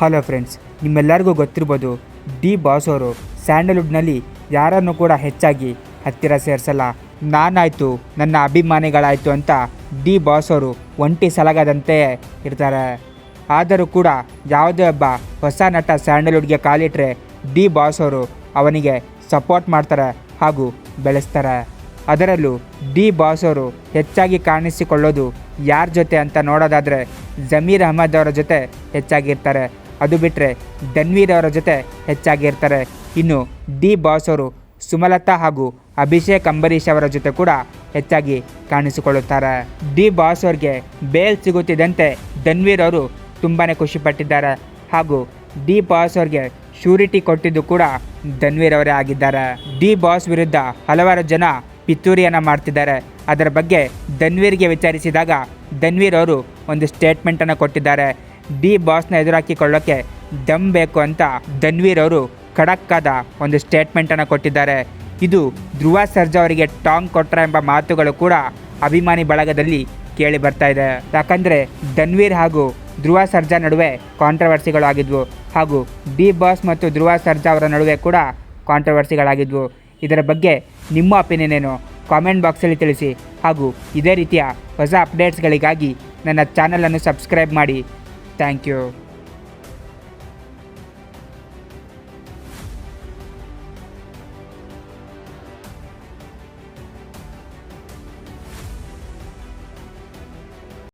Hello friends ನಿಮ್ಮೆಲ್ಲರಿಗೂ ಗೊತ್ತಿರ್ಬೋದು D boss ಅವರು ಸ್ಯಾಂಡಲ್ವುಡ್ನಲ್ಲಿ ಯಾರನ್ನು ಕೂಡ ಹೆಚ್ಚಾಗಿ ಹತ್ತಿರ ಸೇರಿಸಲ್ಲ. ನಾನಾಯಿತು, ನನ್ನ ಅಭಿಮಾನಿಗಳಾಯಿತು ಅಂತ ಡಿ ಬಾಸ್ ಅವರು ಒಂಟಿ ಸಲಗದಂತೆ ಇರ್ತಾರೆ. ಆದರೂ ಕೂಡ ಯಾವುದೇ ಒಬ್ಬ ಹೊಸ ನಟ ಸ್ಯಾಂಡಲ್ವುಡ್ಗೆ ಕಾಲಿಟ್ರೆ ಡಿ ಬಾಸ್ ಅವರು ಅವನಿಗೆ ಸಪೋರ್ಟ್ ಮಾಡ್ತಾರೆ ಹಾಗೂ ಬೆಳೆಸ್ತಾರೆ. ಅದರಲ್ಲೂ ಡಿ ಬಾಸ್ ಅವರು ಹೆಚ್ಚಾಗಿ ಕಾಣಿಸಿಕೊಳ್ಳೋದು ಯಾರ ಜೊತೆ ಅಂತ ನೋಡೋದಾದರೆ ಜಮೀರ್ ಅಹಮದ್ ಅವರ ಜೊತೆ ಹೆಚ್ಚಾಗಿರ್ತಾರೆ ಅದು ಬಿಟ್ಟರೆ ಧನ್ವೀರ್ ಅವರ ಜೊತೆ ಹೆಚ್ಚಾಗಿರ್ತಾರೆ ಇನ್ನು ಡಿ ಬಾಸ್ ಅವರು ಸುಮಲತಾ ಹಾಗೂ ಅಭಿಷೇಕ್ ಅಂಬರೀಷ್ ಅವರ ಜೊತೆ ಕೂಡ ಹೆಚ್ಚಾಗಿ ಕಾಣಿಸಿಕೊಳ್ಳುತ್ತಾರೆ. ಡಿ ಬಾಸ್ ಅವ್ರಿಗೆ ಬೇಲ್ ಸಿಗುತ್ತಿದ್ದಂತೆ ಧನ್ವೀರ್ ಅವರು ತುಂಬಾ ಖುಷಿಪಟ್ಟಿದ್ದಾರೆ ಹಾಗೂ ಡಿ ಬಾಸ್ ಅವ್ರಿಗೆ ಶ್ಯೂರಿಟಿ ಕೊಟ್ಟಿದ್ದು ಕೂಡ ಧನ್ವೀರ್ ಅವರೇ ಆಗಿದ್ದಾರೆ. ಡಿ ಬಾಸ್ ವಿರುದ್ಧ ಹಲವಾರು ಜನ ಪಿತೂರಿಯನ್ನು ಮಾಡ್ತಿದ್ದಾರೆ. ಅದರ ಬಗ್ಗೆ ಧನ್ವೀರ್ಗೆ ವಿಚಾರಿಸಿದಾಗ ಧನ್ವೀರ್ ಅವರು ಒಂದು ಸ್ಟೇಟ್ಮೆಂಟನ್ನು ಕೊಟ್ಟಿದ್ದಾರೆ. ಡಿ ಬಾಸ್ನ ಎದುರಾಕಿಕೊಳ್ಳೋಕ್ಕೆ ದಮ್ ಬೇಕು ಅಂತ ಧನ್ವೀರ್ ಅವರು ಖಡಕ್ಕಾದ ಒಂದು ಸ್ಟೇಟ್ಮೆಂಟನ್ನು ಕೊಟ್ಟಿದ್ದಾರೆ. ಇದು ಧ್ರುವ ಸರ್ಜಾ ಅವರಿಗೆ ಟಾಂಗ್ ಕೊಟ್ರ ಎಂಬ ಮಾತುಗಳು ಕೂಡ ಅಭಿಮಾನಿ ಬಳಗದಲ್ಲಿ ಕೇಳಿ ಬರ್ತಾ ಇದೆ. ಯಾಕಂದರೆ ಧನ್ವೀರ್ ಹಾಗೂ ಧ್ರುವ ಸರ್ಜಾ ನಡುವೆ ಕಾಂಟ್ರವರ್ಸಿಗಳು ಆಗಿದ್ವು ಹಾಗೂ ಡಿ ಬಾಸ್ ಮತ್ತು ಧ್ರುವ ಸರ್ಜಾ ಅವರ ನಡುವೆ ಕೂಡ ಕಾಂಟ್ರವರ್ಸಿಗಳಾಗಿದ್ವು ಇದರ ಬಗ್ಗೆ ನಿಮ್ಮ ಒಪಿನಿಯನ್ ಏನು? ಕಾಮೆಂಟ್ ಬಾಕ್ಸಲ್ಲಿ ತಿಳಿಸಿ ಹಾಗೂ ಇದೇ ರೀತಿಯ ಹೊಸ ಅಪ್ಡೇಟ್ಸ್ಗಳಿಗಾಗಿ ನನ್ನ ಚಾನಲನ್ನು ಸಬ್ಸ್ಕ್ರೈಬ್ ಮಾಡಿ. Thank you.